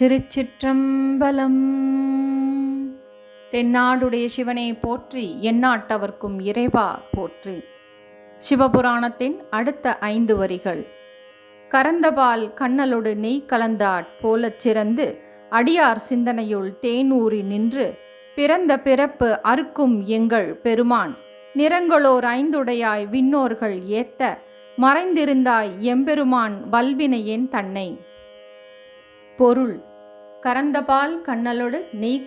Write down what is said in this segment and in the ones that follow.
திருச்சிற்றம்பலம். தென்னாடுடைய சிவனை போற்றி எந்நாட்டவர்க்கும் இறைவா போற்றி. சிவபுராணத்தின் அடுத்த ஐந்து வரிகள். கரந்தபால் கண்ணலொடு நெய் கலந்தாட் போலச் சிறந்து அடியார் சிந்தனையுள் தேனூறி நின்று பிறந்த பிறப்பு அறுக்கும் எங்கள் பெருமான். நிறங்களோர் ஐந்துடையாய் விண்ணோர்கள் ஏத்த மறைந்திருந்தாய் எம்பெருமான் வல்வினையேன் தன்னை. பொருள். கரந்தபால் கண்ணலொடு நெய்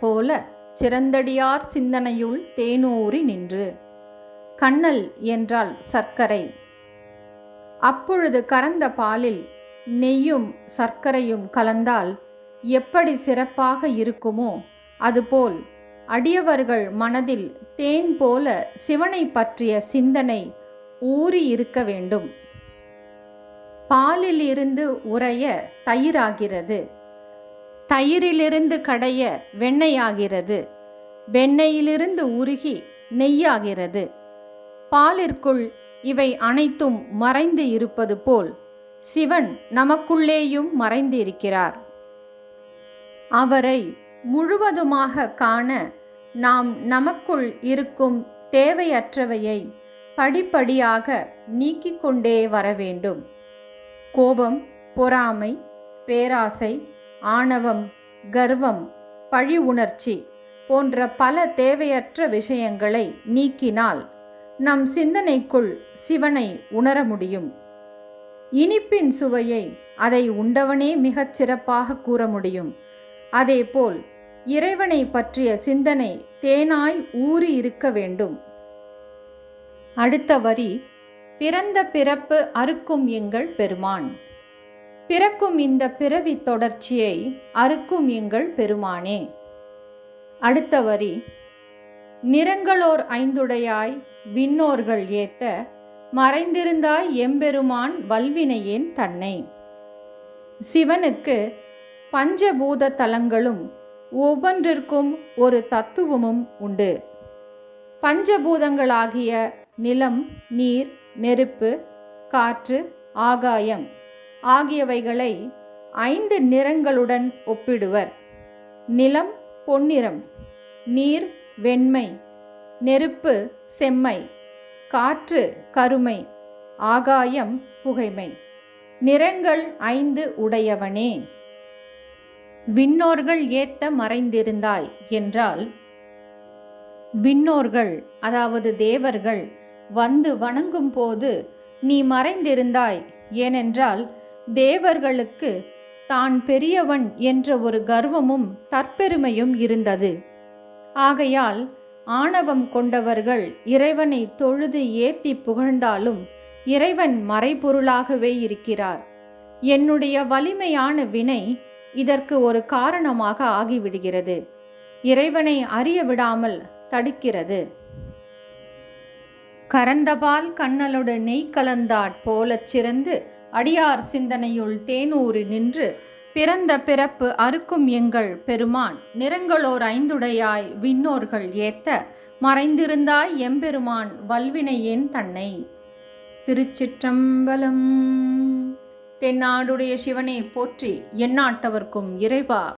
போல சிறந்தடியார் சிந்தனையுள் தேனூறி நின்று. கண்ணல் என்றால் சர்க்கரை. அப்பொழுது கறந்த பாலில் நெய்யும் சர்க்கரையும் கலந்தால் எப்படி சிறப்பாக இருக்குமோ அதுபோல் அடியவர்கள் மனதில் தேன் போல சிவனை பற்றிய சிந்தனை ஊறி இருக்க வேண்டும். பாலிலிருந்து உறைய தயிராகிறது. தயிரிலிருந்து கடைய வெண்ணெயாகிறது வெண்ணெயிலிருந்து உருகி நெய்யாகிறது. பாலிற்குள் இவை அனைத்தும் மறைந்து இருப்பது போல் சிவன் நமக்குள்ளேயும் மறைந்து இருக்கிறார் அவரை முழுவதுமாக காண நாம் நமக்குள் இருக்கும் தேவையற்றவையை படிப்படியாக நீக்கிக் கொண்டே வர வேண்டும். கோபம் பொறாமை பேராசை ஆணவம் கர்வம் பழி உணர்ச்சி போன்ற பல தேவையற்ற விஷயங்களை நீக்கினால் நம் சிந்தனைக்குள் சிவனை உணர முடியும். இனிப்பின் சுவையை அதை உண்டவனே மிகச் சிறப்பாக கூற முடியும். அதேபோல் இறைவனை பற்றிய சிந்தனை தேனாய் ஊறி இருக்க வேண்டும். அடுத்த வரி பிறந்த பிறப்பு அறுக்கும் எங்கள் பெருமான். பிறக்கும் இந்த பிறவி தொடர்ச்சியை அறுக்கும் எங்கள் பெருமானே. அடுத்த வரி. நிறங்களோர் ஐந்துடையாய் விண்ணோர்கள் ஏத்த மறைந்திருந்தாய் எம்பெருமான் வல்வினையேன் தன்னை. சிவனுக்கு பஞ்சபூத தலங்களும் ஒவ்வொன்றிற்கும் ஒரு தத்துவமும் உண்டு. பஞ்சபூதங்களாகிய நிலம் நீர் நெருப்பு காற்று ஆகாயம் ஆகியவைகளை ஐந்து நிறங்களுடன் ஒப்பிடுவர். நிலம் பொன்னிறம் நீர் வெண்மை நெருப்பு செம்மை காற்று கருமை ஆகாயம் புகைமை நிறங்கள் ஐந்து உடையவனே. விண்ணோர்கள் ஏத்த மறைந்திருந்தாய் என்றால் விண்ணோர்கள் அதாவது தேவர்கள் வந்து வணங்கும் போது நீ மறைந்திருந்தாய் ஏனென்றால் தேவர்களுக்கு தான் பெரியவன் என்ற ஒரு கர்வமும் தற்பெருமையும் இருந்தது. ஆகையால் ஆணவம் கொண்டவர்கள் இறைவனை தொழுது ஏத்தி புகழ்ந்தாலும் இறைவன் மறைபொருளாகவே இருக்கிறார். என்னுடைய வலிமையான வினை இதற்கு ஒரு காரணமாக ஆகிவிடுகிறது. இறைவனை அறிய விடாமல் தடுக்கிறது. கரந்தபால் கண்ணலோடு நெய் கலந்தாற் போலச் சிறந்து அடியார் சிந்தனையுள் தேனூறி நின்று பிறந்த பிறப்பு அறுக்கும் எங்கள் பெருமான் நிறங்களோர் ஐந்துடையாய் விண்ணோர்கள் ஏத்த மறைந்திருந்தாய் எம்பெருமான் வல்வினையேன் தன்னை திருச்சிற்றம்பலம் தென்னாடுடைய சிவனை போற்றி எந்நாட்டவர்க்கும் இறைவா